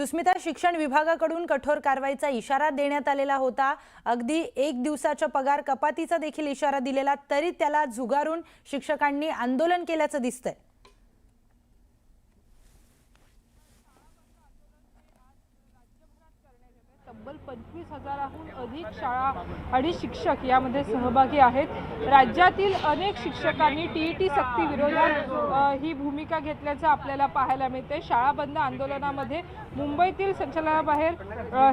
सुस्मिता शिक्षण विभागाकडून कठोर कारवाईचा इशारा देण्यात आलेला होता. अगदी एक दिवसाच्या पगार कपातीचा देखील इशारा दिलेला तरी त्याला झुगारून शिक्षकांनी आंदोलन केल्याचं दिसतंय. तब्बल पंचवीस हजाराहून अधिक शाळा आणि शिक्षक यामध्ये सहभागी आहेत. राज्यातील अनेक शिक्षकांनी टीईटी सक्ती विरोधात ही भूमिका घेतल्याचं आपल्याला पाहायला मिळते शाळा बंद आंदोलनामध्ये मुंबईतील संचलनाबाहेर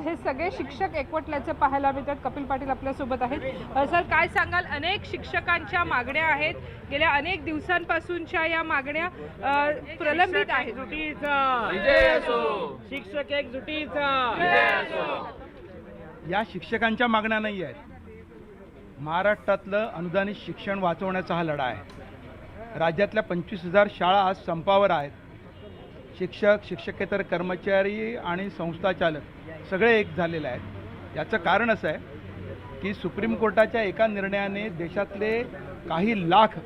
हे सगळे शिक्षक एकवटल्याचे पाहायला मिळतात कपिल पाटील आपल्यासोबत आहेत. सर काय सांगाल? अनेक शिक्षकांच्या मागण्या आहेत. गेल्या अनेक दिवसांपासूनच्या या मागण्या प्रलंबित आहेत. शिक्षक एक जुटीचा या शिक्षकांच्या मागण्या नाही आहेत. महाराष्ट्रातलं अनुदानित शिक्षण वाचवण्याचा हा लढा आहे. राज्यातल्या पंचवीस हजार शाळा आज संपावर आहेत. शिक्षक शिक्षकेतर कर्मचारी आणि संस्थाचालक सगळे एक झालेले आहेत. याचं कारण असं आहे की सुप्रीम कोर्टाच्या एका निर्णयाने देशातले काही लाख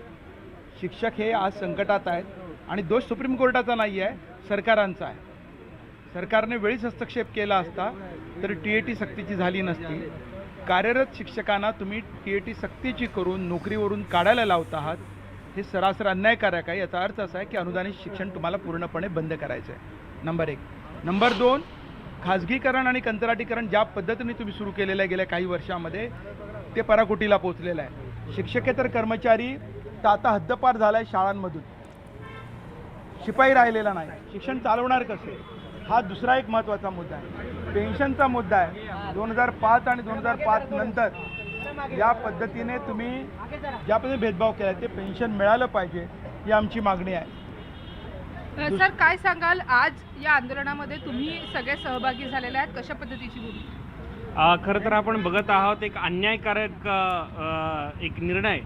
शिक्षक हे आज संकटात आहेत आणि दोष सुप्रीम कोर्टाचा नाही आहे सरकारांचा आहे. सरकारने वेळीच हस्तक्षेप केला असता तर टी ए टी सक्तीची झाली नसती. कार्यरत शिक्षकांना तुम्ही टी ए टी सक्तीची करून नोकरीवरून काढायला लावत आहात हे सरासर अन्यायकारक आहे. याचा अर्थ असा आहे की अनुदानित शिक्षण तुम्हाला पूर्णपणे बंद करायचं आहे नंबर एक. नंबर दोन खाजगीकरण आणि कंत्राटीकरण ज्या पद्धतीने तुम्ही सुरू केलेलं आहे गेल्या काही वर्षामध्ये ते पराकोटीला पोचलेलं आहे. शिक्षकेतर कर्मचारी तर आता हद्दपार झाला आहे शाळांमधून. शिपाई राहिलेला नाही. शिक्षण चालवणार कसे? हा दुसरा एक महत्त्वाचा मुद्दा आहे. पेन्शनचा मुद्दा आहे. दोन हजार पाच आणि दोन हजार पाच नंतर या पद्धतीने तुम्ही ज्या पद्धतीने भेदभाव केला ते पेन्शन मिळालं पाहिजे ही आमची मागणी आहे. सर काय सांगाल? आज या आंदोलनामध्ये तुम्ही सगळे सहभागी झालेले आहेत. कशा पद्धतीची भूमिका? अ, खरं तर आपण बघत आहोत एक अन्यायकारक एक निर्णय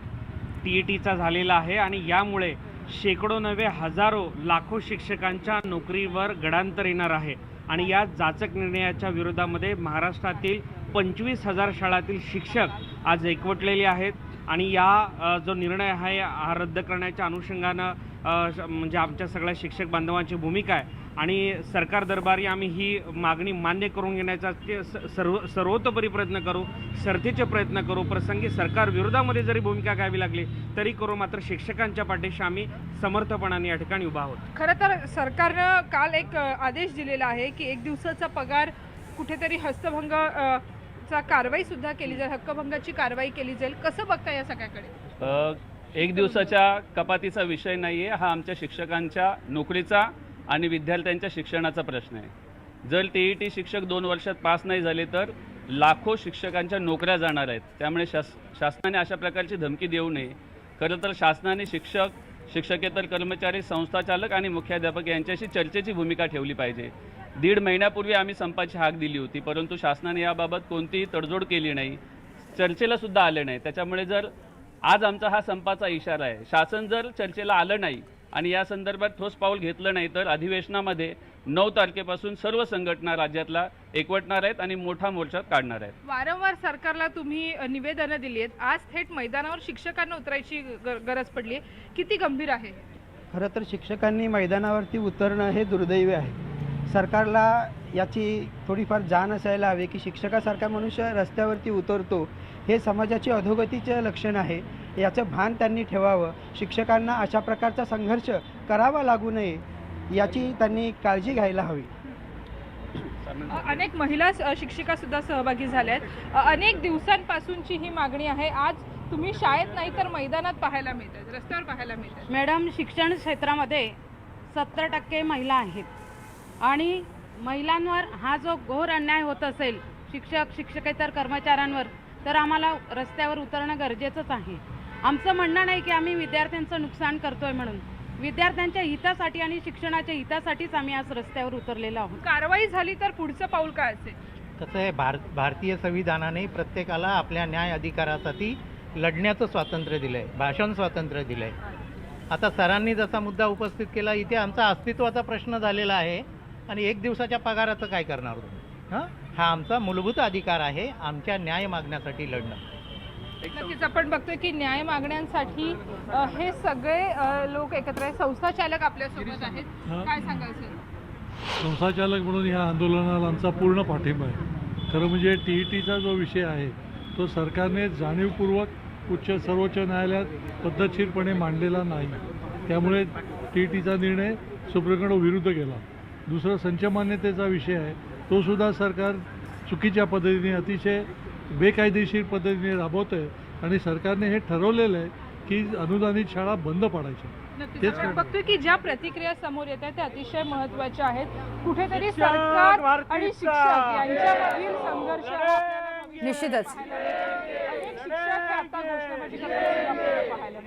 टी ई टीचा झालेला आहे आणि यामुळे शेकडो नव्हे हजारो लाखो शिक्षकांच्या नोकरीवर गडांतर येणार आहे. आणि या जाचक निर्णयाच्या विरोधामध्ये महाराष्ट्रातील पंचवीस हजार शाळातील शिक्षक आज एकवटलेले आहेत. आणि या जो निर्णय आहे हा रद्द करण्याच्या अनुषंगानं म्हणजे आमच्या सगळ्या शिक्षक बांधवांची भूमिका आहे. आणि सरकार दरबारी आम्ही ही मागणी मान्य करून घेण्याचा ते स- सर्व सर्वतोपरी प्रयत्न करू शर्थीचे प्रयत्न करू. प्रसंगी सरकार विरोधामध्ये जरी भूमिका घ्यावी लागली तरी करू मात्र शिक्षकांच्या पाठीशी आम्ही समर्थपणाने या ठिकाणी उभा आहोत. खरं तर सरकारनं काल एक आदेश दिलेला आहे की एक दिवसाचा पगार कुठेतरी हस्तभंग चा कारवाई सुद्धा केली जाईल हक्कभंगाची कारवाई केली जाईल. कसं बघता या सगळ्याकडे? एक दिवसाच्या कपातीचा विषय नाही आहे हा आमच्या शिक्षकांच्या नोकरीचा आणि विद्यार्थ्यांच्या शिक्षणाचा प्रश्न आहे. जर टी ई टी शिक्षक दोन वर्षात पास नाही झाले तर लाखो शिक्षकांच्या नोकऱ्या जाणार आहेत. त्यामुळे शास शासनाने अशा प्रकारची धमकी देऊ नये. खरं तर शासनाने शिक्षक शिक्षकेतर कर्मचारी संस्थाचालक आणि मुख्याध्यापक यांच्याशी चर्चेची भूमिका ठेवली पाहिजे. दीड महिन्यापूर्वी आम्ही संपाची हाक दिली होती परंतु शासनाने याबाबत कोणतीही तडजोड केली नाही. चर्चेला सुद्धा आले नाही. त्याच्यामुळे जर आज आमचा हा संपाचा इशारा आहे. शासन जर चर्चेला आलं नाही आणि या संदर्भात ठोस पाऊल घेतलं नाही तर अधिवेशनामध्ये नऊ तारखेपासून सर्व संघटना राज्यातला एकवटणार आहेत आणि मोठा मोर्चा काढणार आहेत. वारंवार सरकारला तुम्ही निवेदनं दिली आहेत. आज थेट मैदानावर शिक्षकांना उतरायची ग- गरज पडली आहे. किती गंभीर आहे खरं तर शिक्षकांनी मैदानावरती उतरणं हे दुर्दैवी आहे. सरकारला याची थोडीफार जाण असायला हवी की शिक्षकासारखा मनुष्य रस्त्यावरती उतरतो हे समाजाची अधोगतीचे लक्षण आहे. याचं भान त्यांनी ठेवावं. शिक्षकांना अशा प्रकारचा संघर्ष करावा लागू नये याची त्यांनी काळजी घ्यायला हवी. अनेक महिला स- शिक्षिका सुद्धा सहभागी झाल्या आहेत अनेक दिवसांपासूनची ही मागणी आहे. आज तुम्ही शाळेत नाही तर मैदानात पाहायला मिळतात रस्त्यावर पाहायला मिळतात मॅडम शिक्षण क्षेत्रामध्ये सत्तर टक्के महिला आहेत. आणि महिलांवर हा जो घोर अन्याय होत असेल शिक्षक शिक्षकेतर कर्मचाऱ्यांवर तर आम्हाला रस्त्यावर उतरणं गरजेचंच आहे. आमचं म्हणणं नाही की आम्ही विद्यार्थ्यांचं नुकसान करतोय म्हणून. विद्यार्थ्यांच्या हितासाठी आणि शिक्षणाच्या हितासाठीच आम्ही आज रस्त्यावर उतरलेलो आहोत. कारवाई झाली तर पुढचं पाऊल काय असेल? कसं आहे भार भारतीय संविधानाने प्रत्येकाला आपल्या न्याय अधिकारासाठी लढण्याचं स्वातंत्र्य दिलं आहे भाषण स्वातंत्र्य दिलं आहे आता सरांनी जसा मुद्दा उपस्थित केला इथे आमचा अस्तित्वाचा प्रश्न झालेला आहे. आणि एक दिवसाच्या पगाराचं काय करणार तुम्ही? हां? हा आमचा मूलभूत अधिकार आहे आमच्या न्याय मागण्यासाठी लढणं. नक्कीच आपण बघतोय की न्याय मागण्यांसाठी अ, हे सगळे अ, लोक एकत्र आहेत. संस्थाचालक आपल्यासोबत आहेत. काय सांगाल सर? संस्थाचालक म्हणून ह्या आंदोलनाला आमचा पूर्ण पाठिंबा आहे. खरं म्हणजे टी ई टीचा जो विषय आहे तो सरकारने जाणीवपूर्वक उच्च सर्वोच्च न्यायालयात पद्धतशीरपणे मांडलेला नाही. त्यामुळे टी ई टीचा निर्णय सुप्रीम विरुद्ध गेला. दुसरा संचमान्यतेचा विषय आहे. तो सुद्धा सरकार चुकीच्या पद्धतीने अतिशय बेकायदेशीर पद्धतीने राबवतं आहे आणि सरकारने हे ठरवलेलं आहे की अनुदानित शाळा बंद पाडायच्या. तेच. बघतोय की ज्या प्रतिक्रिया समोर येत आहेत त्या अतिशय महत्त्वाच्या आहेत. कुठेतरी सरकार आणि शिक्षक यांच्यामधील संघर्ष निश्चितच. अनेक शिक्षक आता पाहायला.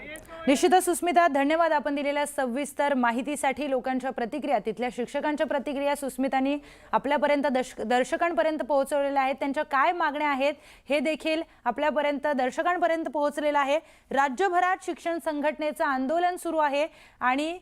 निश्चितच सुस्मिता धन्यवाद. आपण दिलेल्या सविस्तर माहितीसाठी लोकांच्या प्रतिक्रिया तिथल्या शिक्षकांच्या प्रतिक्रिया सुस्मितानी आपल्यापर्यंत दश दर्शकांपर्यंत पोहोचवलेल्या आहेत. त्यांच्या काय मागण्या आहेत हे देखील आपल्यापर्यंत दर्शकांपर्यंत पोहोचलेलं आहे. राज्यभरात शिक्षण संघटनेचं आंदोलन सुरू आहे आणि